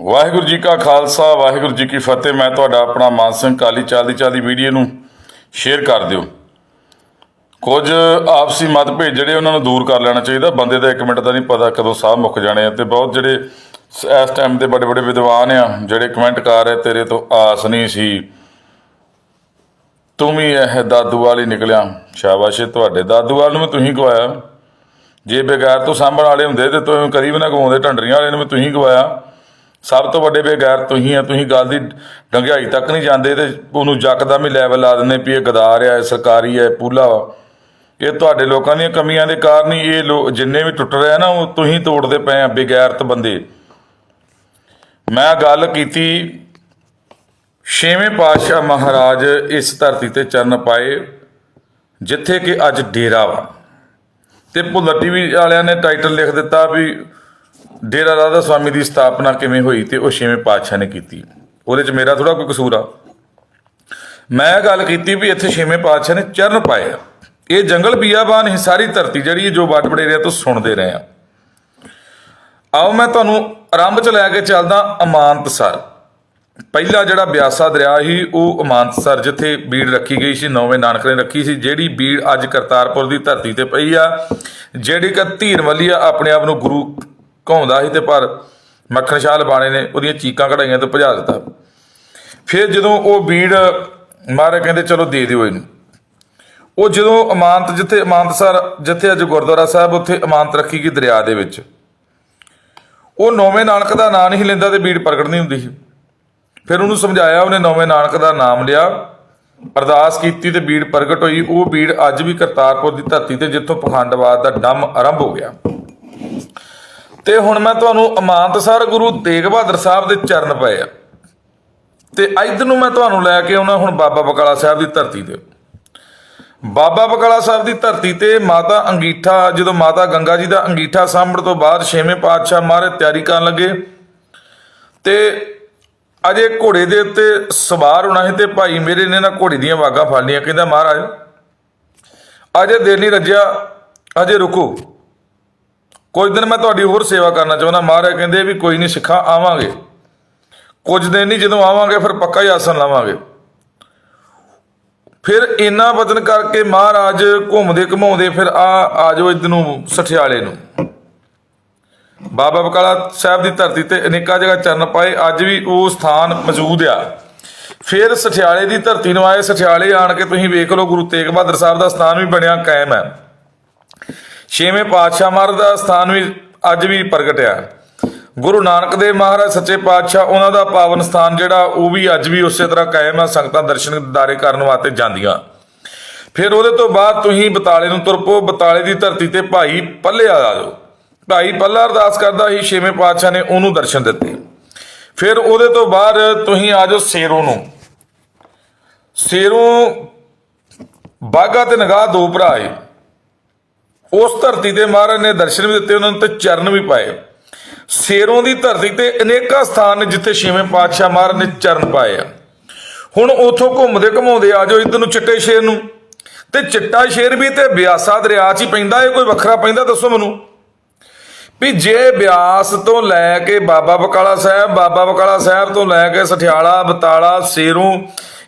ਵਾਹਿਗੁਰੂ ਜੀ ਕਾ ਖਾਲਸਾ, ਵਾਹਿਗੁਰੂ ਜੀ ਕੀ ਫਤਿਹ। ਮੈਂ ਤੁਹਾਡਾ ਆਪਣਾ ਮਾਨ ਸਿੰਘ ਕਾਲੀ ਚਾਲਦੀ ਚਾਲਦੀ ਵੀਡੀਓ ਨੂੰ ਸ਼ੇਅਰ ਕਰ ਦਿਓ। ਕੁਝ ਆਪਸੀ ਮਤਭੇਦ ਜਿਹੜੇ ਉਹਨਾਂ ਨੂੰ ਦੂਰ ਕਰ ਲੈਣਾ ਚਾਹੀਦਾ। ਬੰਦੇ ਦਾ ਇੱਕ ਮਿੰਟ ਦਾ ਨਹੀਂ ਪਤਾ ਕਦੋਂ ਸਾਹ ਮੁੱਕ ਜਾਣੇ ਆ ਤੇ ਬਹੁਤ ਜਿਹੜੇ ਇਸ ਟਾਈਮ ਦੇ ਵੱਡੇ ਵੱਡੇ ਵਿਦਵਾਨ ਆ, ਜਿਹੜੇ ਕਮੈਂਟ ਕਰ ਰਹੇ, ਤੇਰੇ ਤੋਂ ਆਸ ਨਹੀਂ ਸੀ। ਤੂੰ ਵੀ ਇਹ ਦਾਦੂ ਵਾਲੀ ਨਿਕਲਿਆ। ਸ਼ਾਬਾਸ਼ ਤੁਹਾਡੇ। ਦਾਦੂ ਵਾਲ ਨੂੰ ਵੀ ਤੁਸੀਂ ਗਵਾਇਆ। ਜੇ ਬੇਗੈਰ ਤੋਂ ਸਾਂਭਣ ਵਾਲੇ ਹੁੰਦੇ ਤੇ ਤੂੰ ਕਦੀ ਵੀ ਨਾ ਗਵਾਉਂਦੇ ਢੰਡਰੀਆਂ ਵਾਲੇ ਨੂੰ ਵੀ ਤੁਸੀਂ ਗਵਾਇਆ। ਸਭ ਤੋਂ ਵੱਡੇ ਬੇਗੈਰ ਤੁਸੀਂ ਆ, ਤੁਸੀਂ ਗੱਲ ਦੀ ਡੰਗਿਆਈ ਤੱਕ ਨਹੀਂ ਜਾਂਦੇ ਤੇ ਉਹਨੂੰ ਜੱਕਦਮ ਹੀ ਲੈਵਲ ਲਾ ਦਿੰਦੇ ਵੀ ਇਹ ਗਦਾਰ ਆ, ਇਹ ਸਰਕਾਰੀ ਹੈ ਪੂਲਾ ਵਾ। ਇਹ ਤੁਹਾਡੇ ਲੋਕਾਂ ਦੀਆਂ ਕਮੀਆਂ ਦੇ ਕਾਰਨ ਹੀ ਇਹ ਲੋ, ਜਿੰਨੇ ਵੀ ਟੁੱਟ ਰਹੇ ਆ ਨਾ, ਉਹ ਤੁਸੀਂ ਤੋੜਦੇ ਪਏ ਆ, ਬੇਗੈਰਤ ਬੰਦੇ। ਮੈਂ ਗੱਲ ਕੀਤੀ ਛੇਵੇਂ ਪਾਤਸ਼ਾਹ ਮਹਾਰਾਜ ਇਸ ਧਰਤੀ ਤੇ ਚਰਨ ਪਾਏ, ਜਿੱਥੇ ਕਿ ਅੱਜ ਡੇਰਾ ਵਾ। ਤੇ ਭੁੱਲਰ ਟੀਵੀ ਵਾਲਿਆਂ ਨੇ ਟਾਈਟਲ ਲਿਖ ਦਿੱਤਾ ਵੀ ਡੇਰਾ ਰਾਧਾ ਸਵਾਮੀ ਦੀ ਸਥਾਪਨਾ ਕਿਵੇਂ ਹੋਈ ਤੇ ਉਹ ਛੇਵੇਂ ਪਾਤਸ਼ਾਹ ਨੇ ਕੀਤੀ? ਉਹਦੇ 'ਚ ਮੇਰਾ ਥੋੜਾ ਕੋਈ ਕਸੂਰ ਆ। ਮੈਂ ਗੱਲ ਕੀਤੀ ਵੀ ਇੱਥੇ ਛੇਵੇਂ ਪਾਤਸ਼ਾਹ ਨੇ ਚਰਨ ਪਾਏ ਆ ਇਹ ਜੰਗਲ ਬੀਆਬਾਨ ਹੀ ਸਾਰੀ ਧਰਤੀ ਜਿਹੜੀ ਹੈ ਜੋ ਵੱਡ ਵਡੇਰਿਆਂ ਤੋਂ ਸੁਣਦੇ ਰਹੇ ਆ। ਆਓ ਮੈਂ ਤੁਹਾਨੂੰ ਆਰੰਭ ਚ ਲੈ ਕੇ ਚੱਲਦਾ ਅਮਾਨਤਸਰ। ਪਹਿਲਾ ਜਿਹੜਾ ਬਿਆਸਾ ਦਰਿਆ ਸੀ, ਉਹ ਅਮਾਨਤਸਰ ਜਿੱਥੇ ਬੀੜ ਰੱਖੀ ਗਈ ਸੀ, ਨੌਵੇਂ ਨਾਨਕ ਨੇ ਰੱਖੀ ਸੀ, ਜਿਹੜੀ ਬੀੜ ਅੱਜ ਕਰਤਾਰਪੁਰ ਦੀ ਧਰਤੀ ਤੇ ਪਈ ਆ, ਜਿਹੜੀ ਕਿ ਧੀਰਮਲੀ ਆ ਆਪਣੇ ਆਪ ਨੂੰ ਗੁਰੂ ਘਾਉਂਦਾ ਸੀ ਤੇ ਪਰ ਮੱਖਣ ਸ਼ਾਹ ਲਬਾਣੇ ਨੇ, ਉਹਦੀਆਂ ਚੀਕਾਂ ਕਢਾਈਆਂ ਤੇ ਭਜਾ ਦਿੱਤਾ। ਫਿਰ ਜਦੋਂ ਉਹ ਬੀੜ ਮਹਾਰਾਜ ਕਹਿੰਦੇ ਚਲੋ ਦੇ ਦਿਓ ਇਹਨੂੰ। ਉਹ ਜਦੋਂ ਅਮਾਨਤ ਜਿੱਥੇ ਅਮਾਨਤਸਰ ਜਿੱਥੇ ਅੱਜ ਗੁਰਦੁਆਰਾ ਸਾਹਿਬ, ਉੱਥੇ ਅਮਾਨਤ ਰੱਖੀ ਗਈ ਦਰਿਆ ਦੇ ਵਿੱਚ। ਉਹ ਨੌਵੇਂ ਨਾਨਕ ਦਾ ਨਾਂ ਨਹੀਂ ਲੈਂਦਾ ਤੇ ਬੀੜ ਪ੍ਰਗਟ ਨਹੀਂ ਹੁੰਦੀ ਸੀ। ਫਿਰ ਉਹਨੂੰ ਸਮਝਾਇਆ, ਉਹਨੇ ਨੌਵੇਂ ਨਾਨਕ ਦਾ ਨਾਮ ਲਿਆ, ਅਰਦਾਸ ਕੀਤੀ ਤੇ ਬੀੜ ਪ੍ਰਗਟ ਹੋਈ। ਉਹ ਬੀੜ ਅੱਜ ਵੀ ਕਰਤਾਰਪੁਰ ਦੀ ਧਰਤੀ ਤੇ, ਜਿੱਥੋਂ ਪਖੰਡਵਾਦ ਦਾ ਡੰਮ ਆਰੰਭ ਹੋ ਗਿਆ। ਤੇ ਹੁਣ ਮੈਂ ਤੁਹਾਨੂੰ ਅਮਾਨਤਸਰ ਗੁਰੂ ਤੇਗ ਬਹਾਦਰ ਸਾਹਿਬ ਦੇ ਚਰਨ ਪਏ ਆ। ਤੇ ਇਧਰ ਨੂੰ ਮੈਂ ਤੁਹਾਨੂੰ ਲੈ ਕੇ ਆਉਣਾ ਹੁਣ ਬਾਬਾ ਬਕਾਲਾ ਸਾਹਿਬ ਦੀ ਧਰਤੀ ਤੇ। ਬਾਬਾ ਬਕਾਲਾ ਸਾਹਿਬ ਦੀ ਧਰਤੀ ਤੇ ਮਾਤਾ ਅੰਗੀਠਾ, ਜਦੋਂ ਮਾਤਾ ਗੰਗਾ ਜੀ ਦਾ ਅੰਗੀਠਾ ਸਾਂਭਣ ਤੋਂ ਬਾਅਦ ਛੇਵੇਂ ਪਾਤਸ਼ਾਹ ਮਹਾਰਾਜ ਤਿਆਰੀ ਕਰਨ ਲੱਗੇ। ਤੇ ਅਜੇ ਘੋੜੇ ਦੇ ਉੱਤੇ ਸਵਾਰ ਹੋਣਾ ਸੀ ਤੇ ਭਾਈ ਮੇਰੇ ਨੇ ਨਾ ਘੋੜੀ ਦੀਆਂ ਵਾਗਾਂ ਫੜ ਲਈਆਂ, ਕਹਿੰਦਾ ਮਹਾਰਾਜ, ਅਜੇ ਦੇਰ ਨਹੀਂ ਰੱਜਿਆ, ਅਜੇ ਰੁਕੋ। ਕੁਝ ਦਿਨ ਮੈਂ ਤੁਹਾਡੀ ਹੋਰ ਸੇਵਾ ਕਰਨਾ ਚਾਹੁੰਦਾ। ਮਹਾਰਾਜ ਕਹਿੰਦੇ ਵੀ ਕੋਈ ਨਹੀਂ ਸਿੱਖਾ, ਆਵਾਂਗੇ। ਕੁਝ ਦਿਨ ਨਹੀਂ, ਜਦੋਂ ਆਵਾਂਗੇ ਫਿਰ ਪੱਕਾ ਹੀ ਆਸਣ ਲਾਵਾਂਗੇ। ਫਿਰ ਇੰਨਾ ਵਜਨ ਕਰਕੇ ਮਹਾਰਾਜ ਘੁੰਮਦੇ ਘਮਾਉਂਦੇ ਫਿਰ ਆ ਆ ਜਾਓ ਇਧਰ ਨੂੰ, ਸਠਿਆਲੇ ਨੂੰ। ਬਾਬਾ ਬਕਾਲਾ ਸਾਹਿਬ ਦੀ ਧਰਤੀ ਤੇ ਅਨੇਕਾਂ ਜਗ੍ਹਾ ਚਰਨ ਪਾਏ। ਅੱਜ ਵੀ ਉਹ ਸਥਾਨ ਮੌਜੂਦ ਆ। ਫਿਰ ਸਠਿਆਲੇ ਦੀ ਧਰਤੀ ਨੂੰ ਆਏ। ਸਠਿਆਲੇ ਆਣ ਕੇ ਤੁਸੀਂ ਵੇਖ ਲਓ, ਗੁਰੂ ਤੇਗ ਬਹਾਦਰ ਸਾਹਿਬ ਦਾ ਸਥਾਨ ਵੀ ਬਣਿਆ, ਕਾਇਮ ਹੈ। ਛੇਵੇਂ ਪਾਤਸ਼ਾਹ ਮਹਾਰਾਜ ਦਾ ਸਥਾਨ ਵੀ ਅੱਜ ਵੀ ਪ੍ਰਗਟਿਆ ਗੁਰੂ ਨਾਨਕ ਦੇਵ ਮਹਾਰਾਜ ਸੱਚੇ ਪਾਤਸ਼ਾਹ, ਉਹਨਾਂ ਦਾ ਪਾਵਨ ਸਥਾਨ ਜਿਹੜਾ, ਉਹ ਵੀ ਅੱਜ ਵੀ ਉਸੇ ਤਰ੍ਹਾਂ ਕਾਇਮ ਆ, ਸੰਗਤਾਂ ਦਰਸ਼ਨ ਦਿਦਾਰੇ ਕਰਨ ਵਾਸਤੇ ਜਾਂਦੀਆਂ। ਫਿਰ ਉਹਦੇ ਤੋਂ ਬਾਅਦ ਤੁਸੀਂ ਬਤਾਲੇ ਨੂੰ ਤੁਰਪੋ, ਬਤਾਲੇ ਦੀ ਧਰਤੀ ਤੇ ਭਾਈ ਪੱਲੇ ਆ ਜਾਓ। ਭਾਈ ਪੱਲਾ ਅਰਦਾਸ ਕਰਦਾ ਸੀ, ਛੇਵੇਂ ਪਾਤਸ਼ਾਹ ਨੇ ਉਹਨੂੰ ਦਰਸ਼ਨ ਦਿੱਤੇ। ਫਿਰ ਉਹਦੇ ਤੋਂ ਬਾਅਦ ਤੁਸੀਂ ਆ ਜਾਓ ਸੇਰੋਂ ਨੂੰ। ਸੇਰੋਂ ਬਾਗਾ ਤੇ ਨਗਾਹ ਦੋ ਭਰਾ ਏ। ਉਸ ਧਰਤੀ ਤੇ ਮਹਾਰਾਜ ਨੇ ਦਰਸ਼ਨ ਵੀ ਦਿੱਤੇ, ਉਹਨਾਂ ਨੂੰ ਤੇ ਚਰਨ ਵੀ ਪਾਏ। ਸੇਰੋਂ ਦੀ ਧਰਤੀ ਤੇ ਅਨੇਕਾਂ ਸਥਾਨ ਨੇ ਜਿੱਥੇ ਛੇਵੇਂ ਪਾਤਸ਼ਾਹ ਮਹਾਰਾਜ ਨੇ ਚਰਨ ਪਾਏ ਆ। ਹੁਣ ਉਥੋਂ ਘੁੰਮਦੇ ਘਮਾਉਂਦੇ ਆ ਜਾਓ ਇਧਰ ਨੂੰ ਚਿੱਟੇ ਸ਼ੇਰ ਨੂੰ। ਤੇ ਚਿੱਟਾ ਸ਼ੇਰ ਵੀ ਤੇ ਬਿਆਸਾ ਦਰਿਆ 'ਚ ਹੀ ਪੈਂਦਾ, ਇਹ ਕੋਈ ਵੱਖਰਾ ਪੈਂਦਾ ਦੱਸੋ ਮੈਨੂੰ। ਵੀ ਜੇ ਬਿਆਸ ਤੋਂ ਲੈ ਕੇ ਬਾਬਾ ਬਕਾਲਾ ਸਾਹਿਬ, ਬਾਬਾ ਬਕਾਲਾ ਸਾਹਿਬ ਤੋਂ ਲੈ ਕੇ ਸਠਿਆਲਾ, ਬਤਾਲਾ, ਸੇਰੋਂ,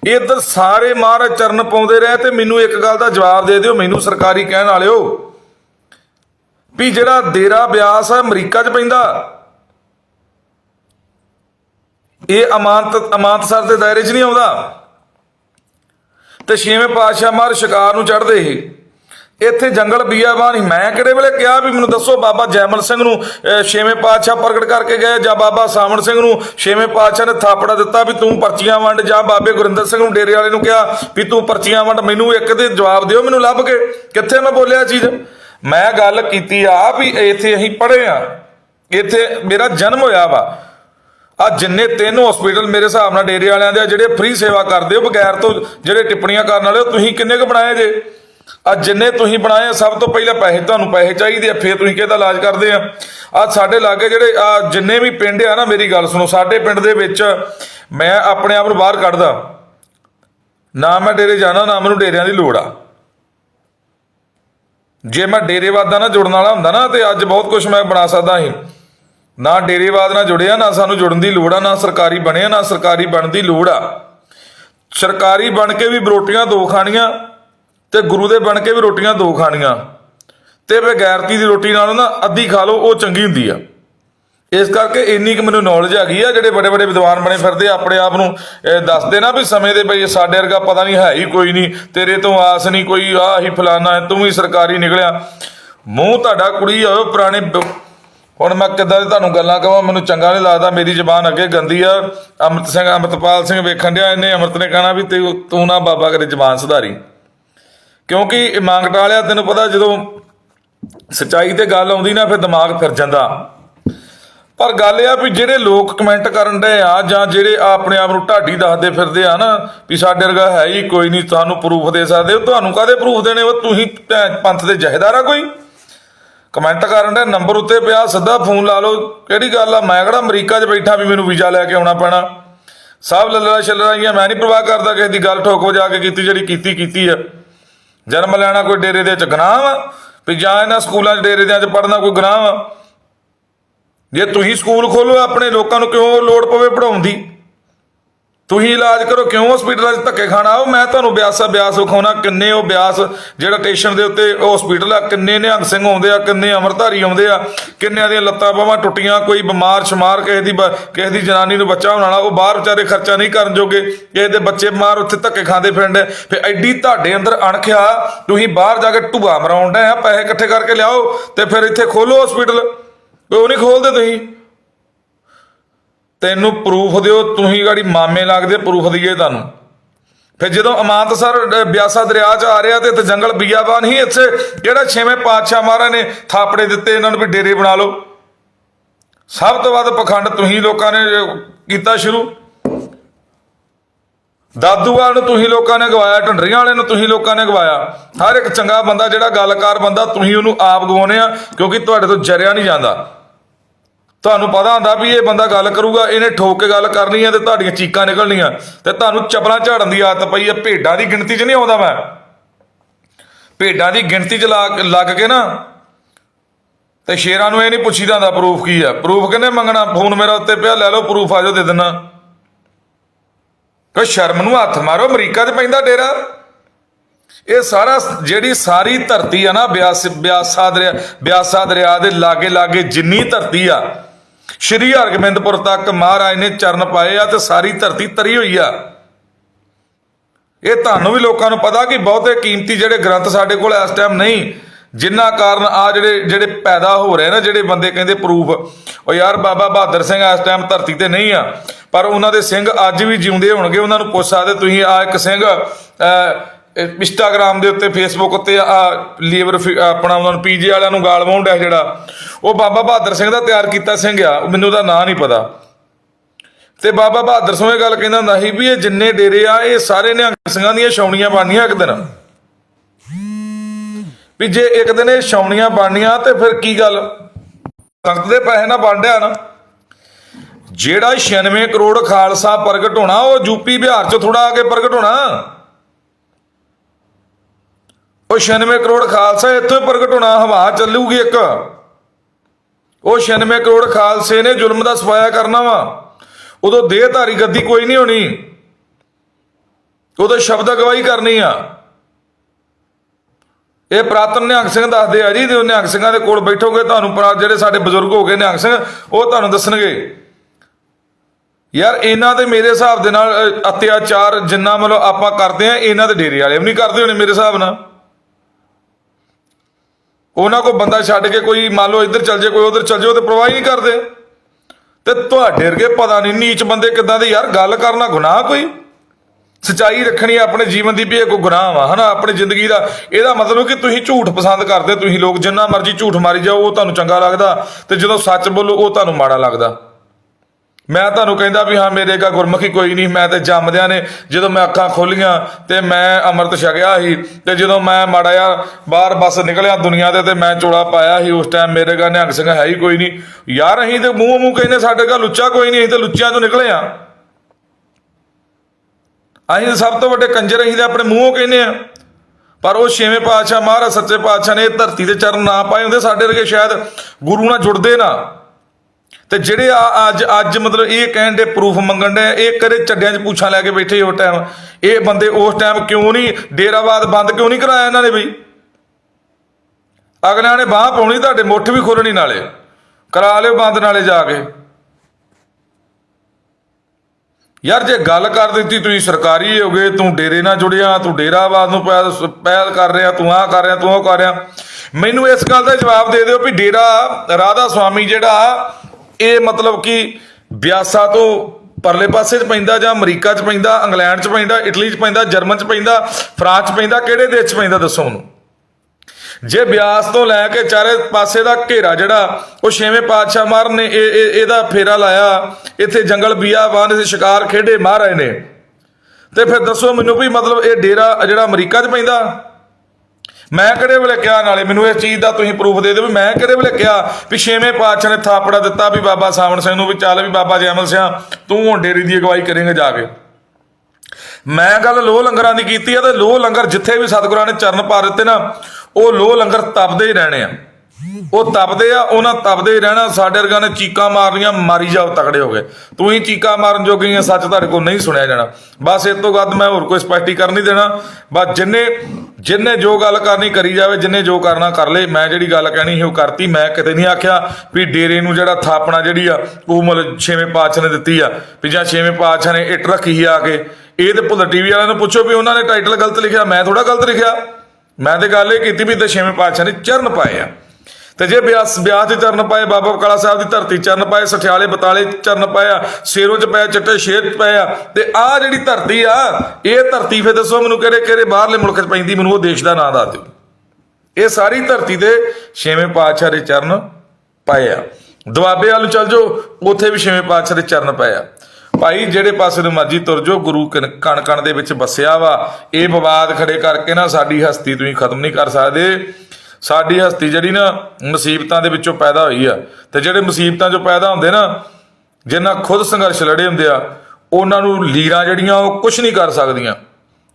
ਇੱਧਰ ਸਾਰੇ ਮਹਾਰਾਜ ਚਰਨ ਪਾਉਂਦੇ ਰਹੇ ਤੇ ਮੈਨੂੰ ਇੱਕ ਗੱਲ ਦਾ ਜਵਾਬ ਦੇ ਦਿਓ, ਮੈਨੂੰ ਸਰਕਾਰੀ ਕਹਿਣ ਵਾਲਿਓ ਵੀ ਜਿਹੜਾ ਡੇਰਾ ਬਿਆਸ ਹੈ, ਅਮਰੀਕਾ 'ਚ ਪੈਂਦਾ। ਇਹ ਅਮਾਨਤ, ਅਮਾਨਤਸਰ ਦੇ ਦਾਇਰੇ 'ਚ ਨਹੀਂ ਆਉਂਦਾ। ਤੇ ਛੇਵੇਂ ਪਾਤਸ਼ਾਹ ਮਾਰ ਸ਼ਿਕਾਰ ਨੂੰ ਚੜਦੇ ਇਹ। ਇੱਥੇ ਜੰਗਲ ਬੀਆਬਾਨ ਹੀ ਮੈਂ ਕਿਹੜੇ ਵੇਲੇ ਕਿਹਾ ਵੀ ਮੈਨੂੰ ਦੱਸੋ ਬਾਬਾ ਜੈਮਲ ਸਿੰਘ ਨੂੰ ਛੇਵੇਂ ਪਾਤਸ਼ਾਹ ਪ੍ਰਗਟ ਕਰਕੇ ਗਏ ਜਾਂ ਬਾਬਾ ਸਾਵਣ ਸਿੰਘ ਨੂੰ? ਛੇਵੇਂ ਪਾਤਸ਼ਾਹ ਨੇ ਥਾਪੜਾ ਦਿੱਤਾ ਵੀ ਤੂੰ ਪਰਚੀਆਂ ਵੰਡ ਜਾਂ ਬਾਬੇ ਗੁਰਿੰਦਰ ਸਿੰਘ ਨੂੰ ਡੇਰੇ ਵਾਲੇ ਨੂੰ ਕਿਹਾ ਵੀ ਤੂੰ ਪਰਚੀਆਂ ਵੰਡ, ਮੈਨੂੰ ਇੱਕ ਦੇ ਜਵਾਬ ਦਿਓ, ਮੈਨੂੰ ਲੱਭ ਕੇ। ਕਿੱਥੇ ਮੈਂ ਬੋਲਿਆ ਚੀਜ਼? ਮੈਂ ਗੱਲ ਕੀਤੀ ਆ ਵੀ ਇੱਥੇ ਅਸੀਂ ਪੜ੍ਹੇ ਆ। ਇੱਥੇ ਮੇਰਾ ਜਨਮ ਹੋਇਆ ਵਾ। ਆ ਜਿੰਨੇ ਤਿੰਨ ਹਸਪੀਟਲ ਮੇਰੇ ਹਿਸਾਬ ਨਾਲ ਡੇਰੇ ਵਾਲਿਆਂ ਦੇ ਆ ਜਿਹੜੇ ਫ੍ਰੀ ਸੇਵਾ ਕਰਦੇ ਹੋ ਬਗੈਰ ਤੋਂ ਜਿਹੜੇ ਟਿੱਪਣੀਆਂ ਕਰਨ ਵਾਲੇ ਹੋ, ਤੁਸੀਂ ਕਿੰਨੇ ਕੁ ਬਣਾਏ ਜੇ? ਆ ਜਿੰਨੇ ਤੁਸੀਂ ਬਣਾਏ ਆ, ਸਭ ਤੋਂ ਪਹਿਲਾਂ ਪੈਸੇ ਤੁਹਾਨੂੰ ਪੈਸੇ ਚਾਹੀਦੇ ਆ ਫਿਰ ਤੁਸੀਂ ਕਿਹਦਾ ਇਲਾਜ ਕਰਦੇ ਆ। ਆ ਸਾਡੇ ਲਾਗੇ ਜਿਹੜੇ ਆ ਜਿੰਨੇ ਵੀ ਪਿੰਡ ਆ ਨਾ ਮੇਰੀ ਗੱਲ ਸੁਣੋ ਸਾਡੇ ਪਿੰਡ ਦੇ ਵਿੱਚ ਮੈਂ ਆਪਣੇ ਆਪ ਨੂੰ ਬਾਹਰ ਕੱਢਦਾ। ਨਾ ਮੈਂ ਡੇਰੇ ਜਾਣਾ ਨਾ ਮੈਨੂੰ ਡੇਰਿਆਂ ਦੀ ਲੋੜ ਆ। ਜੇ ਮੈਂ ਡੇਰੇਵਾਦ ਦਾ ਨਾ ਜੁੜਨ ਵਾਲਾ ਹੁੰਦਾ ਨਾ, ਤੇ ਅੱਜ ਬਹੁਤ ਕੁਝ ਮੈਂ ਬਣਾ ਸਕਦਾ ਸੀ। ਨਾ ਡੇਰੇਵਾਦ ਨਾਲ ਜੁੜਿਆ, ਨਾ ਸਾਨੂੰ ਜੁੜਨ ਦੀ ਲੋੜ ਆ, ਨਾ ਸਰਕਾਰੀ ਬਣਿਆ ਨਾ ਸਰਕਾਰੀ ਬਣਨ ਦੀ ਲੋੜ ਆ। ਸਰਕਾਰੀ ਬਣ ਕੇ ਵੀ ਰੋਟੀਆਂ ਦੋ ਖਾਣੀਆਂ, ਤੇ ਗੁਰੂ ਦੇ ਬਣ ਕੇ ਵੀ ਰੋਟੀਆਂ ਦੋ ਖਾਣੀਆਂ। ਤੇ ਬਗੈਰਤੀ ਦੀ ਰੋਟੀ ਨਾਲੋਂ ਨਾ ਅੱਧੀ ਖਾ ਲਓ, ਉਹ ਚੰਗੀ ਹੁੰਦੀ ਆ। ਇਸ ਕਰਕੇ ਇੰਨੀ ਕਿ ਮੈਨੂੰ ਨੌਲੇਜ ਹੈਗੀ ਆ, ਜਿਹੜੇ ਵੱਡੇ ਵੱਡੇ ਵਿਦਵਾਨ ਬਣੇ ਫਿਰਦੇ ਆਪਣੇ ਆਪ ਨੂੰ ਦੱਸਦੇ ਨਾ ਵੀ ਸਮੇਂ ਦੇ ਬਈ ਸਾਡੇ ਵਰਗਾ ਪਤਾ ਨਹੀਂ ਹੈ ਹੀ ਕੋਈ ਨਹੀਂ, ਤੇਰੇ ਤੋਂ ਆਸ ਨਹੀਂ ਕੋਈ ਆ ਹੀ ਫਲਾਨਾ ਤੂੰ ਵੀ ਸਰਕਾਰੀ ਨਿਕਲਿਆ। ਮੂੰਹ ਤੁਹਾਡਾ ਕੁੜੀ ਆ ਪੁਰਾਣੇ ਹੁਣ ਮੈਂ ਕਿੱਦਾਂ ਤੁਹਾਨੂੰ ਗੱਲਾਂ ਕਹਾਂ ਮੈਨੂੰ ਚੰਗਾ ਨਹੀਂ ਲੱਗਦਾ, ਮੇਰੀ ਜ਼ਬਾਨ ਅੱਗੇ ਗੰਦੀ ਆ। ਅੰਮ੍ਰਿਤ ਸਿੰਘ, ਅੰਮ੍ਰਿਤਪਾਲ ਸਿੰਘ ਵੇਖਣ ਡਿਆ ਇਹਨੇ, ਅੰਮ੍ਰਿਤ ਨੇ ਕਹਿਣਾ ਵੀ ਤੂੰ ਨਾ ਬਾਬਾ ਕਰੇ ਜ਼ਬਾਨ ਸੁਧਾਰੀ। ਕਿਉਂਕਿ ਇਹ ਤੈਨੂੰ ਪਤਾ ਜਦੋਂ ਸਚਾਈ ਤੇ ਗੱਲ ਆਉਂਦੀ ਨਾ, ਫਿਰ ਦਿਮਾਗ ਫਿਰ ਜਾਂਦਾ। ਪਰ ਗੱਲ ਇਹ ਆ ਵੀ ਜਿਹੜੇ ਲੋਕ ਕਮੈਂਟ ਕਰਨ ਦੇ ਆ ਜਾਂ ਜਿਹੜੇ ਆਪਣੇ ਆਪ ਨੂੰ ਢਾਡੀ ਦੱਸਦੇ ਫਿਰਦੇ ਆ ਨਾ ਵੀ ਸਾਡੇ ਵਰਗਾ ਹੈ ਹੀ ਕੋਈ ਨਹੀਂ, ਤੁਹਾਨੂੰ ਪ੍ਰੂਫ ਦੇ ਸਕਦੇ ਉਹ ਤੁਹਾਨੂੰ ਕਾਦੇ ਪ੍ਰੂਫ ਦੇਣੇ? ਉਹ ਤੁਸੀਂ ਭੈਣ ਪੰਥ ਦੇ ਜਹੇਦਾਰ ਆ ਕੋਈ। ਕਮੈਂਟ ਕਰਨ ਦੇ ਨੰਬਰ ਉੱਤੇ ਪਿਆ, ਸਿੱਧਾ ਫੋਨ ਲਾ ਲਓ। ਕਿਹੜੀ ਗੱਲ ਆ? ਮੈਂ ਕਿਹੜਾ ਅਮਰੀਕਾ 'ਚ ਬੈਠਾ ਵੀ ਮੈਨੂੰ ਵੀਜ਼ਾ ਲੈ ਕੇ ਆਉਣਾ ਪੈਣਾ। ਸਭ ਲੱਲੜਾ ਛੱਲੜਾਈਆਂ ਮੈਂ ਨਹੀਂ ਪ੍ਰਵਾਹ ਕਰਦਾ ਕਿਸੇ ਦੀ ਗੱਲ ਠੋਕ ਵਜਾ ਕੇ ਕੀਤੀ, ਜਿਹੜੀ ਕੀਤੀ ਕੀਤੀ ਆ। ਜਨਮ ਲੈਣਾ ਕੋਈ ਡੇਰੇ ਦੇ ਚ ਗੁਨਾਹ ਵਾ। ਵੀ ਜਾਂ ਇਹਨਾਂ ਸਕੂਲਾਂ 'ਚ ਡੇਰੇ ਦੇ ਚ ਪੜਨਾ ਕੋਈ ਗੁਨਾਹ ਵਾ। ਜੇ ਤੁਸੀਂ ਸਕੂਲ ਖੋਲੋ, ਆਪਣੇ ਲੋਕਾਂ ਨੂੰ ਕਿਉਂ ਲੋੜ ਪਵੇ ਪੜਾਉਣ ਦੀ? ਤੁਸੀਂ ਇਲਾਜ ਕਰੋ, ਕਿਉਂ ਹਸਪੀਟਲਾਂ 'ਚ ਧੱਕੇ ਖਾਣਾ? ਆਓ ਮੈਂ ਤੁਹਾਨੂੰ ਬਿਆਸਾ, ਬਿਆਸ ਵਿਖਾਉਣਾ, ਕਿੰਨੇ ਉਹ ਬਿਆਸ ਜਿਹੜਾ ਸਟੇਸ਼ਨ ਦੇ ਉੱਤੇ ਹਸਪੀਟਲ ਆ, ਕਿੰਨੇ ਨਿਹੰਗ ਸਿੰਘ ਆਉਂਦੇ ਆ, ਕਿੰਨੇ ਅਮਰਧਾਰੀ ਆਉਂਦੇ ਆ, ਕਿੰਨਿਆਂ ਦੀਆਂ ਲੱਤਾਂ ਬਾਹਾਂ ਟੁੱਟੀਆਂ, ਕੋਈ ਬਿਮਾਰ, ਸ਼ਮਾਰ ਕਿਸੇ ਦੀ ਬ- ਕਿਸੇ ਦੀ ਜਨਾਨੀ ਨੂੰ ਬੱਚਾ ਹੋਣ ਵਾਲਾ ਉਹ ਬਾਹਰ ਵਿਚਾਰੇ ਖਰਚਾ ਨਹੀਂ ਕਰਨ ਜੋਗੇ, ਕਿਸੇ ਦੇ ਬੱਚੇ ਬਿਮਾਰ, ਉੱਥੇ ਧੱਕੇ ਖਾਂਦੇ ਫਿਰਦੇ। ਫਿਰ ਐਡੀ ਤੁਹਾਡੇ ਅੰਦਰ ਅਣਖਿਆ, ਤੁਸੀਂ ਬਾਹਰ ਜਾ ਕੇ ਢੂਆ ਮਰਾਉਣ ਡਏ ਆ, ਪੈਸੇ ਇਕੱਠੇ ਕਰਕੇ ਲਿਆਓ ਤੇ ਫਿਰ ਇੱਥੇ ਖੋਲੋ ਹਸਪੀਟਲ ਉਹ ਨਹੀਂ ਖੋਲਦੇ ਤੁਸੀਂ? ਤੈਨੂੰ ਪ੍ਰੂਫ ਦਿਓ ਤੁਸੀਂ ਗਾੜੀ ਮਾਮੇ ਲੱਗਦੇ ਪ੍ਰੂਫ ਦਈਏ ਤੁਹਾਨੂੰ। ਫਿਰ ਜਦੋਂ ਅਮਾਨਤਸਰ ਅ, ਬਿਆਸਾ ਦਰਿਆ 'ਚ ਆ ਰਿਹਾ ਤੇ ਇੱਥੇ ਜੰਗਲ ਬੀਆਬਾਨ ਹੀ ਇੱਥੇ ਜਿਹੜਾ ਛੇਵੇਂ ਪਾਤਸ਼ਾਹ ਮਹਾਰਾਜ ਨੇ ਥਾਪੜੇ ਦਿੱਤੇ ਇਹਨਾਂ ਨੂੰ ਵੀ ਡੇਰੇ ਬਣਾ ਲਓ। ਸਭ ਤੋਂ ਵੱਧ ਪਖੰਡ ਤੁਸੀਂ ਲੋਕਾਂ ਨੇ ਕੀਤਾ ਸ਼ੁਰੂ। ਦਾਦੂਵਾਲ ਨੂੰ ਤੁਸੀਂ ਲੋਕਾਂ ਨੇ ਗਵਾਇਆ ਢੰਡਰੀਆਂ ਵਾਲੇ ਨੂੰ ਤੁਸੀਂ ਲੋਕਾਂ ਨੇ ਗਵਾਇਆ। ਹਰ ਇੱਕ ਚੰਗਾ ਬੰਦਾ ਜਿਹੜਾ ਗੱਲਕਾਰ ਬੰਦਾ ਤੁਸੀਂ ਉਹਨੂੰ ਆਪ ਗਵਾਉਨੇ ਆ ਕਿਉਂਕਿ ਤੁਹਾਡੇ ਤੋਂ ਜਰਿਆ ਨਹੀਂ ਜਾਂਦਾ। ਤੁਹਾਨੂੰ ਪਤਾ ਹੁੰਦਾ ਵੀ ਇਹ ਬੰਦਾ ਗੱਲ ਕਰੂਗਾ, ਇਹਨੇ ਠੋਕ ਕੇ ਗੱਲ ਕਰਨੀ ਹੈ ਤੇ ਤੁਹਾਡੀਆਂ ਚੀਕਾਂ ਨਿਕਲਣੀਆਂ। ਤੇ ਤੁਹਾਨੂੰ ਚਪਲਾਂ ਝਾੜਨ ਦੀ ਆਦਤ ਪਈ ਹੈ ਭੇਡਾਂ ਦੀ ਗਿਣਤੀ 'ਚ ਨਹੀਂ ਆਉਂਦਾ ਮੈਂ। ਭੇਡਾਂ ਦੀ ਗਿਣਤੀ 'ਚ ਲਾ- ਲੱਗ ਕੇ ਨਾ, ਤੇ ਸ਼ੇਰਾਂ ਨੂੰ ਇਹ ਨਹੀਂ ਪੁੱਛੀਦਾ ਹੁੰਦਾ ਪ੍ਰੂਫ ਕੀ ਆ। ਪ੍ਰੂਫ ਕਿਹਨੇ ਮੰਗਣਾ? ਫੋਨ ਮੇਰਾ ਉੱਤੇ ਪਿਆ, ਲੈ ਲਓ ਪ੍ਰੂਫ ਆ ਜਾਓ ਦੇ ਦਿੰਨਾ। ਕੋ ਸ਼ਰਮ ਨੂੰ ਹੱਥ ਮਾਰੋ, ਅਮਰੀਕਾ 'ਚ ਪੈਂਦਾ ਡੇਰਾ। ਇਹ ਸਾਰਾ ਜਿਹੜੀ ਸਾਰੀ ਧਰਤੀ ਆ ਨਾ, ਬਿਆਸ ਬਿਆਸਾ ਦਰਿਆ ਬਿਆਸਾ ਦਰਿਆ ਦੇ ਲਾਗੇ ਲਾਗੇ ਜਿੰਨੀ ਧਰਤੀ ਆ ਸ਼੍ਰੀ ਹਰਗੋਬਿੰਦਪੁਰ ਤੱਕ ਮਹਾਰਾਜ ਨੇ ਚਰਨ ਪਾਏ ਆ ਤੇ ਸਾਰੀ ਧਰਤੀ ਤਰੀ ਹੋਈ ਆ। ਇਹ ਤੁਹਾਨੂੰ ਵੀ ਲੋਕਾਂ ਨੂੰ ਪਤਾ ਕਿ ਬਹੁਤੇ ਕੀਮਤੀ ਜਿਹੜੇ ਗ੍ਰੰਥ ਸਾਡੇ ਕੋਲ ਇਸ ਟਾਈਮ ਨਹੀਂ, ਜਿੰਨਾ ਕਾਰਨ ਆ ਜਿਹੜੇ ਜਿਹੜੇ ਪੈਦਾ ਹੋ ਰਹੇ ਨਾ, ਜਿਹੜੇ ਬੰਦੇ ਕਹਿੰਦੇ ਪ੍ਰੂਫ ਉਹ ਯਾਰ ਬਾਬਾ ਬਹਾਦਰ ਸਿੰਘ ਇਸ ਟਾਈਮ ਧਰਤੀ ਤੇ ਨਹੀਂ ਆ, ਪਰ ਉਹਨਾਂ ਦੇ ਸਿੰਘ ਅੱਜ ਵੀ ਜਿਉਂਦੇ ਹੋਣਗੇ, ਉਹਨਾਂ ਨੂੰ ਪੁੱਛ ਸਕਦੇ ਤੁਸੀਂ ਆ ਇੱਕ ਸਿੰਘ ਇੰਸਟਾਗ੍ਰam ਦੇ ਉੱਤੇ ਫੇਸਬੁੱਕ ਉੱਤੇ ਆ ਲੀਵਰ ਆਪਣਾ ਉਹਨਾਂ ਨੂੰ ਪੀਜੀ ਵਾਲਿਆਂ ਨੂੰ ਗਾਲ ਵਾਉਂਦਾ ਜਿਹੜਾ। ਉਹ ਬਾਬਾ ਬਹਾਦਰ ਸਿੰਘ ਦਾ ਤਿਆਰ ਕੀਤਾ ਸਿੰਘ ਆ ਮੈਨੂੰ ਉਹਦਾ ਨਾਂ ਨਹੀਂ ਪਤਾ। ਤੇ ਬਾਬਾ ਬਹਾਦਰ ਸਿੰਘ ਇਹ ਗੱਲ ਕਹਿੰਦਾ ਹੁੰਦਾ ਸੀ ਵੀ ਇਹ ਜਿੰਨੇ ਡੇਰੇ ਆ, ਇਹ ਸਾਰੇ ਨਿਹੰਗ ਸਿੰਘਾਂ ਦੀਆਂ ਛਾਉਣੀਆਂ ਬਣਨੀਆਂ ਇੱਕ ਦਿਨ। ਵੀ ਜੇ ਇੱਕ ਦਿਨ ਇਹ ਛਾਉਣੀਆਂ ਬਣਨੀਆਂ, ਤੇ ਫਿਰ ਕੀ ਗੱਲ? ਸੰਗਤ ਦੇ ਪੈਸੇ ਨਾਲ ਬਣਦਿਆ ਨਾ ਜਿਹੜਾ 96 ਕਰੋੜ ਖਾਲਸਾ ਪ੍ਰਗਟ ਹੋਣਾ, ਉਹ ਯੂਪੀ ਬਿਹਾਰ ਚ ਥੋੜਾ ਆ ਕੇ ਪ੍ਰਗਟ ਹੋਣਾ। ਉਹ 96 ਕਰੋੜ ਖਾਲਸਾ ਇੱਥੋਂ ਹੀ ਪ੍ਰਗਟ ਹੋਣਾ, ਹਵਾ ਚੱਲੂਗੀ ਇੱਕ। ਉਹ 96 ਕਰੋੜ ਖਾਲਸੇ ਨੇ ਜ਼ੁਲਮ ਦਾ ਸਫਾਇਆ ਕਰਨਾ ਵਾ। ਉਦੋਂ ਦੇਹਧਾਰੀ ਗੱਦੀ ਕੋਈ ਨਹੀਂ ਹੋਣੀ। ਉਦੋਂ ਸ਼ਬਦ ਗਵਾਹੀ ਕਰਨੀ ਆ। ਇਹ ਪ੍ਰਾਤਨ ਨਿਹੰਗ ਸਿੰਘ ਦੱਸਦੇ ਆ ਜੀ ਤੇ ਨਿਹੰਗ ਸਿੰਘਾਂ ਦੇ ਕੋਲ ਬੈਠੋਗੇ, ਤੁਹਾਨੂੰ ਪ੍ਰਾ- ਜਿਹੜੇ ਸਾਡੇ ਬਜ਼ੁਰਗ ਹੋ ਗਏ ਨਿਹੰਗ ਸਿੰਘ, ਉਹ ਤੁਹਾਨੂੰ ਦੱਸਣਗੇ। ਯਾਰ, ਇਹਨਾਂ ਦੇ ਮੇਰੇ ਹਿਸਾਬ ਦੇ ਨਾਲ ਅਤਿਆਚਾਰ ਜਿੰਨਾ ਮਤਲਬ ਆਪਾਂ ਕਰਦੇ ਆ, ਇਹਨਾਂ ਦੇ ਡੇਰੇ ਵਾਲੇ ਵੀ ਨਹੀਂ ਕਰਦੇ ਹੋਣੇ ਮੇਰੇ ਹਿਸਾਬ ਨਾਲ। ਉਹਨਾਂ ਕੋ ਬੰਦਾ ਛੱਡ ਕੇ ਕੋਈ ਮੰਨ ਲਓ ਇੱਧਰ ਚੱਲ ਜੇ, ਕੋਈ ਉਧਰ ਚੱਲ ਜੇ, ਉਹ ਤੇ ਪ੍ਰਵਾਹ ਹੀ ਨਹੀਂ ਕਰਦੇ। ਤੇ ਤੁਹਾਡੇ ਵਰਗੇ ਪਤਾ ਨਹੀਂ ਨੀਚ ਬੰਦੇ ਕਿੱਦਾਂ ਦੇ ਯਾਰ, ਗੱਲ ਕਰਨਾ ਗੁਨਾਹ ਕੋਈ। ਸਚਾਈ ਰੱਖਣੀ ਆਪਣੇ ਜੀਵਨ ਦੀ ਵੀ ਇਹ ਕੋਈ ਗੁਨਾਹ ਵਾ, ਹਨਾ, ਆਪਣੀ ਜ਼ਿੰਦਗੀ ਦਾ। ਇਹਦਾ ਮਤਲਬ ਕਿ ਤੁਸੀਂ ਝੂਠ ਪਸੰਦ ਕਰਦੇ ਤੁਸੀਂ ਲੋਕ ਜਿੰਨਾ ਮਰਜ਼ੀ ਝੂਠ ਮਾਰੀ ਜਾਓ, ਉਹ ਤੁਹਾਨੂੰ ਚੰਗਾ ਲੱਗਦਾ। ਤੇ ਜਦੋਂ ਸੱਚ ਬੋਲੋ, ਉਹ ਤੁਹਾਨੂੰ ਮਾੜਾ ਲੱਗਦਾ। ਮੈਂ ਤੁਹਾਨੂੰ ਕਹਿੰਦਾ ਵੀ ਹਾਂ, ਮੇਰੇ ਕਾ ਗੁਰਮੁਖੀ ਕੋਈ ਨਹੀਂ, ਮੈਂ ਤੇ ਜੰਮਦਿਆਂ ਨੇ ਜਦੋਂ ਮੈਂ ਅੱਖਾਂ ਖੋਲੀਆਂ ਤੇ ਮੈਂ ਅੰਮ੍ਰਿਤ ਛਕਿਆ ਸੀ ਤੇ ਜਦੋਂ ਮੈਂ ਮਾੜਾ ਜਿਹਾ ਬਾਹਰ ਬਸ ਨਿਕਲਿਆ ਦੁਨੀਆ ਦੇ ਤੇ ਮੈਂ ਚੋਲਾ ਪਾਇਆ ਸੀ, ਉਸ ਟਾਈਮ ਮੇਰੇ ਕਾ ਨਿਹੰਗ ਸਿੰਘ ਹੈ ਹੀ ਕੋਈ ਨਹੀਂ। ਯਾਰ, ਅਸੀਂ ਤੇ ਮੂੰਹ ਮੂੰਹ ਕਹਿੰਦੇ ਸਾਡੇ ਕਾ ਲੁੱਚਾ ਕੋਈ ਨਹੀਂ, ਅਸੀਂ ਤੇ ਲੁੱਚਿਆਂ ਤੋਂ ਨਿਕਲੇ ਆ ਅਸੀਂ ਤਾਂ ਸਭ ਤੋਂ ਵੱਡੇ ਕੰਜਰ ਅਸੀਂ ਤੇ ਆਪਣੇ ਮੂੰਹੋਂ ਕਹਿੰਦੇ ਆ ਪਰ ਉਹ ਛੇਵੇਂ ਪਾਤਸ਼ਾਹ ਮਹਾਰਾਜ, ਸੱਚੇ ਪਾਤਸ਼ਾਹ ਨੇ ਧਰਤੀ ਦੇ ਚਰਨ ਨਾ ਪਾਏ ਹੁੰਦੇ, ਸਾਡੇ ਵਰਗੇ ਸ਼ਾਇਦ ਗੁਰੂ ਨਾਲ ਜੁੜਦੇ ਨਾ। ਤੇ ਜਿਹੜੇ ਆ ਅੱਜ ਅੱਜ ਮਤਲਬ ਇਹ ਕਹਿਣ ਦੇ ਪ੍ਰੂਫ ਮੰਗਣ ਦੇ ਇਹ ਕਰੇ ਚੱਡਿਆਂ 'ਚ ਪੁੱਛਾਂ ਲੈ ਕੇ ਬੈਠੇ ਉਹ ਟਾਈਮ ਇਹ ਬੰਦੇ ਉਸ ਟਾਈਮ ਕਿਉਂ ਨਹੀਂ, ਡੇਰਾਵਾਦ ਬੰਦ ਕਿਉਂ ਨਹੀਂ ਕਰਾਇਆ ਇਹਨਾਂ ਨੇ ਬਈ ਅਗਲਿਆਂ ਨੇ ਬਾਹ ਪਾਉਣੀ ਤੁਹਾਡੇ, ਮੁੱਠ ਵੀ ਖੋਲਣੀ ਨਾਲੇ। ਕਰਾ ਲਿਓ ਬੰਦ ਨਾਲੇ ਜਾ ਕੇ। ਯਾਰ ਜੇ ਗੱਲ ਕਰ ਦਿੱਤੀ ਤੁਸੀਂ ਸਰਕਾਰੀ ਹੋ ਗਏ ਤੂੰ ਡੇਰੇ ਨਾਲ ਜੁੜਿਆ, ਤੂੰ ਡੇਰਾਵਾਦ ਨੂੰ ਪਹਿਲ ਪਹਿਲ ਕਰ ਰਿਹਾ, ਤੂੰ ਆਹ ਕਰ ਰਿਹਾ, ਤੂੰ ਉਹ ਕਰ ਰਿਹਾ। ਮੈਨੂੰ ਇਸ ਗੱਲ ਦਾ ਜਵਾਬ ਦੇ ਦਿਓ ਵੀ ਡੇਰਾ ਰਾਧਾ ਸੁਆਮੀ ਜਿਹੜਾ ਇਹ ਮਤਲਬ ਕਿ ਬਿਆਸਾ ਤੋਂ ਪਰਲੇ ਪਾਸੇ 'ਚ ਪੈਂਦਾ ਜਾਂ ਅਮਰੀਕਾ 'ਚ ਪੈਂਦਾ, ਇੰਗਲੈਂਡ 'ਚ ਪੈਂਦਾ, ਇਟਲੀ 'ਚ ਪੈਂਦਾ, ਜਰਮਨ 'ਚ ਪੈਂਦਾ, ਫਰਾਂਸ 'ਚ ਪੈਂਦਾ, ਕਿਹੜੇ ਦੇਸ਼ 'ਚ ਪੈਂਦਾ ਦੱਸੋ ਮੈਨੂੰ ਜੇ ਬਿਆਸ ਤੋਂ ਲੈ ਕੇ ਚਾਰੇ ਪਾਸੇ ਦਾ ਘੇਰਾ ਜਿਹੜਾ ਉਹ ਛੇਵੇਂ ਪਾਤਸ਼ਾਹ ਮਹਾਰਾਜ ਨੇ ਇਹ ਇਹ- ਇਹਦਾ ਫੇਰਾ ਲਾਇਆ, ਇੱਥੇ ਜੰਗਲ ਬੀਆਬਾਨ ਦੇ ਸ਼ਿਕਾਰ ਖੇਡੇ ਮਾਰ ਮਹਾਰਾਜ ਨੇ। ਤੇ ਫਿਰ ਦੱਸੋ ਮੈਨੂੰ ਵੀ ਮਤਲਬ ਇਹ ਡੇਰਾ ਜਿਹੜਾ ਅਮਰੀਕਾ 'ਚ ਪੈਂਦਾ ਮੈਂ ਕਿਹੜੇ ਵੇਲੇ ਕਿਹਾ ਨਾਲੇ? ਮੈਨੂੰ ਇਸ ਚੀਜ਼ ਦਾ ਤੁਸੀਂ ਪ੍ਰੂਫ ਦੇ ਦਿਓ ਵੀ ਮੈਂ ਕਿਹੜੇ ਵੇਲੇ ਕਿਹਾ ਵੀ ਛੇਵੇਂ ਪਾਤਸ਼ਾਹ ਨੇ ਥਾਪੜਾ ਦਿੱਤਾ ਵੀ ਬਾਬਾ ਸਾਵਣ ਸਿੰਘ ਨੂੰ ਵੀ ਚੱਲ ਵੀ ਬਾਬਾ ਜੈਮਲ ਸਿੰਘ, ਤੂੰ ਹੁਣ ਡੇਰੀ ਦੀ ਅਗਵਾਈ ਕਰੇਂਗਾ ਜਾ ਕੇ। ਮੈਂ ਗੱਲ ਲੋਹ ਲੰਗਰਾਂ ਦੀ ਕੀਤੀ ਆ ਤੇ ਲੋਹ ਲੰਗਰ ਜਿੱਥੇ ਵੀ ਸਤਿਗੁਰਾਂ ਨੇ ਚਰਨ ਪਾ ਦਿੱਤੇ ਨਾ, ਉਹ ਲੋਹ ਲੰਗਰ ਤਪਦੇ ਹੀ ਰਹਿਣੇ ਆ। ਉਹ ਤਪਦੇ ਆ, ਉਹਨਾਂ ਤਪਦੇ ਹੀ ਰਹਿਣਾ, ਸਾਡੇ ਵਰਗਾਂ ਨੇ ਚੀਕਾਂ ਮਾਰਨੀਆਂ, ਮਾਰੀ ਜਾਓ, ਤਕੜੇ ਹੋ ਗਏ। ਤੂੰ ਹੀ ਚੀਕਾਂ ਮਾਰਨ ਜੋਗੀਆਂ ਸੱਚ ਤੁਹਾਡੇ ਕੋਲ ਨਹੀਂ ਸੁਣਿਆ ਜਾਣਾ। ਬਸ ਇਹ ਤੋਂ ਵੱਧ ਮੈਂ ਹੋਰ ਕੋਈ ਸਪਸ਼ਟੀਕਰਨ ਨਹੀਂ ਦੇਣਾ। ਬਸ ਜਿੰਨੇ ਜਿੰਨੇ ਜੋ ਗੱਲ ਕਰਨੀ ਕਰੀ ਜਾਵੇ, ਜਿੰਨੇ ਜੋ ਕਰਨਾ ਕਰ ਲੇ। ਮੈਂ ਜਿਹੜੀ ਗੱਲ ਕਹਿਣੀ ਸੀ, ਉਹ ਕਰਤੀ। ਮੈਂ ਕਿਤੇ ਨਹੀਂ ਆਖਿਆ ਵੀ ਡੇਰੇ ਨੂੰ ਜਿਹੜਾ ਥਾਪਣਾ ਜਿਹੜੀ ਆ, ਉਹ ਮਤਲਬ ਛੇਵੇਂ ਪਾਤਸ਼ਾਹ ਨੇ ਦਿੱਤੀ ਆ। ਵੀ ਜਾਂ ਛੇਵੇਂ ਪਾਤਸ਼ਾਹ ਨੇ ਇੱਟ ਰੱਖੀ ਸੀ ਆ ਕੇ। ਇਹ ਤੇ ਭੁੱਲਰ ਟੀਵੀ ਵਾਲਿਆਂ ਨੂੰ ਪੁੱਛੋ ਵੀ ਉਹਨਾਂ ਨੇ ਟਾਈਟਲ ਗਲਤ ਲਿਖਿਆ। ਮੈਂ ਥੋੜਾ ਗਲਤ ਲਿਖਿਆ। ਮੈਂ ਤੇ ਗੱਲ ਇਹ ਕੀਤੀ ਵੀ ਤੇ ਛੇਵੇਂ ਪਾਤਸ਼ਾਹ ਨੇ ਚਰਨ ਪਾਏ ਆ। ਤੇ ਜੇ ਬਿਆਸ ਬਿਆਸ ਦੇ ਚਰਨ ਪਾਏ, ਬਾਬਾ ਬਕਾਲਾ ਸਾਹਿਬ ਦੀ ਧਰਤੀ ਚਰਨ ਪਾਏ, ਸਠਿਆਲੇ ਬਤਾਲੇ ਚਰਨ ਪਾਇਆ ਸ਼ੇਰੋ ਚ ਪਏ, ਚਿੱਟੇ ਸ਼ੇਰ ਚ ਪਏ ਤੇ ਆ ਜਿਹੜੀ ਧਰਤੀ ਆ, ਇਹ ਧਰਤੀ ਫੇ ਦੱਸੋ ਮੈਨੂੰ ਕਿਹੜੇ ਕਿਹੜੇ ਬਾਹਰਲੇ ਮੁਲਕ ਚ ਪੈਂਦੀ, ਮੈਨੂੰ ਉਹ ਦੇਸ਼ ਦਾ ਨਾਂ ਦੱਸ ਦਿਓ। ਇਹ ਸਾਰੀ ਧਰਤੀ ਦੇ ਛੇਵੇਂ ਪਾਤਸ਼ਾਹ ਦੇ ਚਰਨ ਪਏ ਆ। ਦੁਆਬੇ ਵੱਲ ਚੱਲ ਜਾਓ, ਉੱਥੇ ਵੀ ਛੇਵੇਂ ਪਾਤਸ਼ਾਹ ਦੇ ਚਰਨ ਪਾਇਆ ਭਾਈ, ਜਿਹੜੇ ਪਾਸੇ ਨੂੰ ਮਰਜ਼ੀ ਤੁਰ ਜਾਓ, ਗੁਰੂ ਕਣ ਕਣ ਦੇ ਵਿੱਚ ਵਸਿਆ ਵਾ, ਇਹ ਵਿਵਾਦ ਖੜੇ ਕਰਕੇ ਨਾ ਸਾਡੀ ਹਸਤੀ ਤੁਸੀਂ ਖਤਮ ਨਹੀਂ ਕਰ ਸਕਦੇ। ਸਾਡੀ ਹਸਤੀ ਜਿਹੜੀ ਨਾ ਮੁਸੀਬਤਾਂ ਦੇ ਵਿੱਚੋਂ ਪੈਦਾ ਹੋਈ ਆ। ਤੇ ਜਿਹੜੇ ਮੁਸੀਬਤਾਂ ਚੋਂ ਪੈਦਾ ਹੁੰਦੇ ਨਾ ਜਿਨ੍ਹਾਂ ਖੁਦ ਸੰਘਰਸ਼ ਲੜੇ ਹੁੰਦੇ ਆ, ਉਹਨਾਂ ਨੂੰ ਲੀਰਾਂ ਜਿਹੜੀਆਂ ਉਹ ਕੁਝ ਨਹੀਂ ਕਰ ਸਕਦੀਆਂ।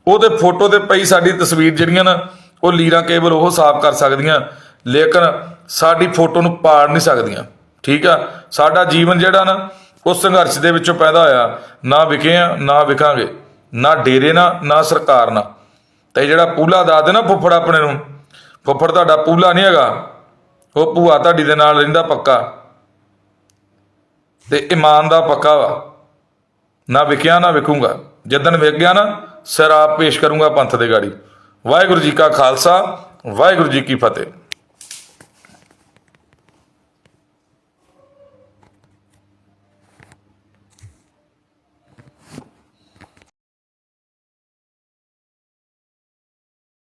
ਉਹ ਤੇ ਫੋਟੋ ਤੇ ਪਈ ਸਾਡੀ ਤਸਵੀਰ ਜਿਹੜੀਆਂ ਨਾ, ਉਹ ਲੀਰਾਂ ਕੇਵਲ ਉਹ ਸਾਫ਼ ਕਰ ਸਕਦੀਆਂ, ਲੇਕਿਨ ਸਾਡੀ ਫੋਟੋ ਨੂੰ ਪਾੜ ਨਹੀਂ ਸਕਦੀਆਂ। ਠੀਕ ਆ? ਸਾਡਾ ਜੀਵਨ ਜਿਹੜਾ ਨਾ, ਉਸ ਸੰਘਰਸ਼ ਦੇ ਵਿੱਚੋਂ ਪੈਦਾ ਹੋਇਆ। ਨਾ ਵਿਕੇ ਆ, ਨਾ ਵਿਕਾਂਗੇ ਨਾ ਡੇਰੇ ਨਾ ਨਾ ਸਰਕਾਰ ਨਾ। ਤੇ ਜਿਹੜਾ ਪੂਲਾ ਦੱਸਦੇ ਨਾ ਫੁੱਫੜ ਆਪਣੇ ਨੂੰ ਫੁੱਫੜ ਤੁਹਾਡਾ ਪੂਲਾ ਨਹੀਂ ਹੈਗਾ। ਉਹ ਭੂਆ ਤੁਹਾਡੀ ਦੇ ਨਾਲ ਰਹਿੰਦਾ ਪੱਕਾ। ਤੇ ਇਮਾਨ ਦਾ ਪੱਕਾ ਵਾ। ਨਾ ਵਿਕਿਆ, ਨਾ ਵਿਕੂੰਗਾ। ਜਦਨ ਵਿਕ ਗਿਆ ਨਾ, ਸਿਰ ਆਪ ਪੇਸ਼ ਕਰੂੰਗਾ ਪੰਥ ਦੇ ਗਾੜੀ। ਵਾਹਿਗੁਰੂ ਜੀ ਕਾ ਖਾਲਸਾ, ਵਾਹਿਗੁਰੂ ਜੀ ਕੀ ਫਤਿਹ।